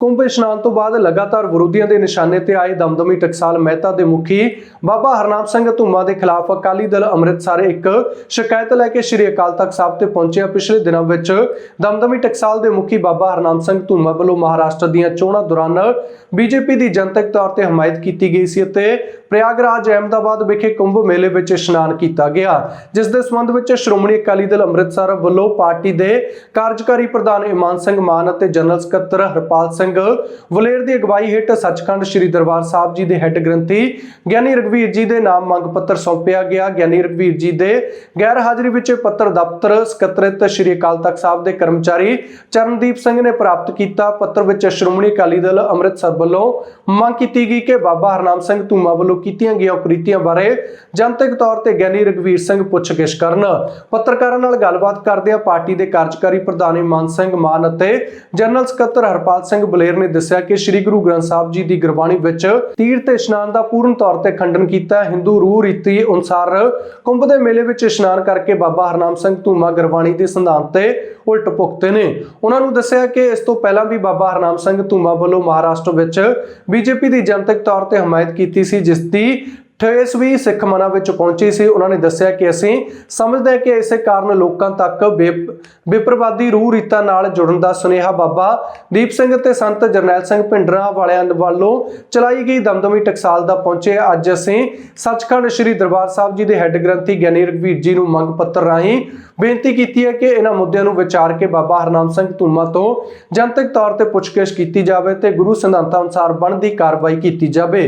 ਕੁੰਭ ਇਸ਼ਨਾਨ ਤੋਂ ਬਾਅਦ ਲਗਾਤਾਰ ਵਿਰੋਧੀਆਂ ਦੇ ਨਿਸ਼ਾਨੇ ਤੇ ਆਏ ਦਮਦਮੀ ਟਕਸਾਲ ਮਹਿਤਾ ਦੇ ਮੁਖੀ ਬਾਬਾ ਹਰਨਾਮ ਸਿੰਘ ਧੂਮਾ ਦੇ ਖਿਲਾਫ ਅਕਾਲੀ ਦਲ ਅੰਮ੍ਰਿਤਸਰ ਇੱਕ ਸ਼ਿਕਾਇਤ ਲੈ ਕੇ ਸ੍ਰੀ ਅਕਾਲ ਤਖਤ ਸਾਹਿਬ ਤੇ ਪਹੁੰਚਿਆ। ਪਿਛਲੇ ਦਿਨਾਂ ਵਿੱਚ ਦਮਦਮੀ ਟਕਸਾਲ ਦੇ ਮੁਖੀ ਬਾਬਾ ਹਰਨਾਮ ਸਿੰਘ ਧੂਮਾ ਵੱਲੋਂ ਮਹਾਰਾਸ਼ਟਰ ਦੀਆਂ ਚੋਣਾਂ ਦੌਰਾਨ ਬੀਜੇਪੀ ਦੀ ਜਨਤਕ ਤੌਰ ਤੇ ਹਮਾਇਤ ਕੀਤੀ ਗਈ ਸੀ ਅਤੇ ਪ੍ਰਯਾਗਰਾਜ ਅਹਿਮਦਾਬਾਦ ਵਿਖੇ ਕੁੰਭ ਮੇਲੇ ਵਿੱਚ ਇਸ਼ਨਾਨ ਕੀਤਾ ਗਿਆ, ਜਿਸ ਦੇ ਸੰਬੰਧ ਵਿੱਚ ਸ਼੍ਰੋਮਣੀ ਅਕਾਲੀ ਦਲ ਅੰਮ੍ਰਿਤਸਰ ਵੱਲੋਂ ਪਾਰਟੀ ਦੇ ਕਾਰਜਕਾਰੀ ਪ੍ਰਧਾਨ ਇਮਾਨ ਸਿੰਘ ਮਾਨ ਅਤੇ ਜਨਰਲ ਸਕੱਤਰ ਹਰਪਾਲ ਸਿੰਘ ਵਲੇਰ ਦੀ ਅਗਵਾਈ ਹੇਠ ਸੱਚਖੰਡ ਸ੍ਰੀ ਦਰਬਾਰ ਸਾਹਿਬ ਜੀ ਦੇ ਹੈੱਡ ਗ੍ਰੰਥੀ ਗਿਆਨੀ ਰਗਵੀਰ ਜੀ ਦੇ ਨਾਮ ਮੰਗ ਪੱਤਰ ਸੌਂਪਿਆ ਗਿਆ। ਗਿਆਨੀ ਰਗਵੀਰ ਜੀ ਦੇ ਗੈਰ ਹਾਜ਼ਰੀ ਵਿੱਚ ਪੱਤਰ ਦਫ਼ਤਰ ਸਕੱਤਰੇਤ ਸ੍ਰੀ ਅਕਾਲ ਤਖਤ ਸਾਹਿਬ ਦੇ ਕਰਮਚਾਰੀ ਚਰਨਦੀਪ ਸਿੰਘ ਨੇ ਪ੍ਰਾਪਤ ਕੀਤਾ। ਪੱਤਰ ਵਿੱਚ ਸ਼੍ਰੋਮਣੀ ਅਕਾਲੀ ਦਲ ਅੰਮ੍ਰਿਤਸਰ ਵੱਲੋਂ ਮੰਗ ਕੀਤੀ ਗਈ ਕਿ ਬਾਬਾ ਹਰਨਾਮ ਸਿੰਘ ਧੂਮਾ ਵੱਲੋਂ ਕੀਤੀਆਂ ਗਈਆਂ ਕੁਰੀਤੀਆਂ ਬਾਰੇ ਜਨਤਕ ਤੌਰ ਤੇ ਗਿਆਨੀ ਰਗਵੀਰ ਸਿੰਘ ਪੁੱਛਗਿੱਛ ਕਰਨ। ਪੱਤਰਕਾਰਾਂ ਨਾਲ ਗੱਲਬਾਤ ਕਰਦਿਆਂ ਪਾਰਟੀ ਦੇ ਕਾਰਜਕਾਰੀ ਪ੍ਰਧਾਨ ਇਮਾਨ ਸਿੰਘ ਮਾਨ ਅਤੇ ਜਨਰਲ ਸਕੱਤਰ ਹਰਪਾਲ ਸਿੰਘ ਬਲੇਰ ਨੇ ਦੱਸਿਆ ਕਿ ਸ੍ਰੀ ਗੁਰੂ ਗ੍ਰੰਥ ਸਾਹਿਬ ਜੀ ਦੀ ਗੁਰਬਾਣੀ ਵਿੱਚ ਤੀਰਥ ਇਸ਼ਨਾਨ ਦਾ ਪੂਰਨ ਤੌਰ ਤੇ ਖੰਡਨ ਕੀਤਾ ਹਿੰਦੂ ਰੂਹ ਰੀਤੀ ਅਨੁਸਾਰ ਕੁੰਭ ਦੇ ਮੇਲੇ ਵਿੱਚ ਇਸ਼ਨਾਨ ਕਰਕੇ ਬਾਬਾ ਹਰਨਾਮ ਸਿੰਘ ਧੂਮਾ ਗੁਰਬਾਣੀ ਦੇ ਸਿਧਾਂਤ ਤੇ ਉਲਟ ਭੁਗਤੇ ਨੇ। ਉਹਨਾਂ ਨੂੰ ਦੱਸਿਆ ਕਿ ਇਸ ਤੋਂ ਪਹਿਲਾਂ ਵੀ ਬਾਬਾ ਹਰਨਾਮ ਸਿੰਘ ਧੂਮਾ ਵੱਲੋਂ ਮਹਾਰਾਸ਼ਟਰ ਵਿੱਚ ਬੀਜੇਪੀ ਦੀ ਜਨਤਕ ਤੌਰ ਤੇ ਹਮਾਇਤ ਕੀਤੀ ਸੀ, ਜਿਸ ਦੀ ਠੇਸ ਵੀ ਸਿੱਖ ਮਨਾਂ ਵਿੱਚ ਪਹੁੰਚੀ ਸੀ, ਉਹਨਾਂ ਨੇ ਦੱਸਿਆ ਕਿ ਅਸੀਂ ਸਮਝਦੇ ਹਾਂ ਕਿ ਇਸੇ ਕਾਰਨ ਲੋਕਾਂ ਤੱਕ ਬੇਪ- ਵਿਪਰਵਾਦੀ ਰੂਹ ਰੀਤਾਂ ਨਾਲ ਜੁੜਨ ਦਾ ਸੁਨੇਹਾ ਬਾਬਾ ਦੀਪ ਸਿੰਘ ਤੇ ਸੰਤ ਜਰਨੈਲ ਸਿੰਘ ਭਿੰਡਰਾਂ ਵਾਲਿਆਂ ਵੱਲੋਂ ਚਲਾਈ ਗਈ ਦਮਦਮੀ ਟਕਸਾਲ ਦਾ ਪਹੁੰਚੇ। ਅੱਜ ਅਸੀਂ ਸੱਚਖੰਡ ਸ੍ਰੀ ਦਰਬਾਰ ਸਾਹਿਬ ਜੀ ਦੇ ਹੈੱਡ ਗ੍ਰੰਥੀ ਗਿਆਨੀ ਰਘਵੀਰ ਜੀ ਨੂੰ ਮੰਗ ਪੱਤਰ ਰਾਹੀਂ ਬੇਨਤੀ ਕੀਤੀ ਹੈ ਕਿ ਇਹਨਾਂ ਮੁੱਦਿਆਂ ਨੂੰ ਵਿਚਾਰ ਕੇ ਬਾਬਾ ਹਰਨਾਮ ਸਿੰਘ ਧੂਮਾ ਤੋਂ ਜਨਤਕ ਤੌਰ ਤੇ ਪੁੱਛਗਿੱਛ ਕੀਤੀ ਜਾਵੇ ਤੇ ਗੁਰੂ ਸਿਧਾਂਤਾਂ ਅਨੁਸਾਰ ਬਣਦੀ ਕਾਰਵਾਈ ਕੀਤੀ ਜਾਵੇ।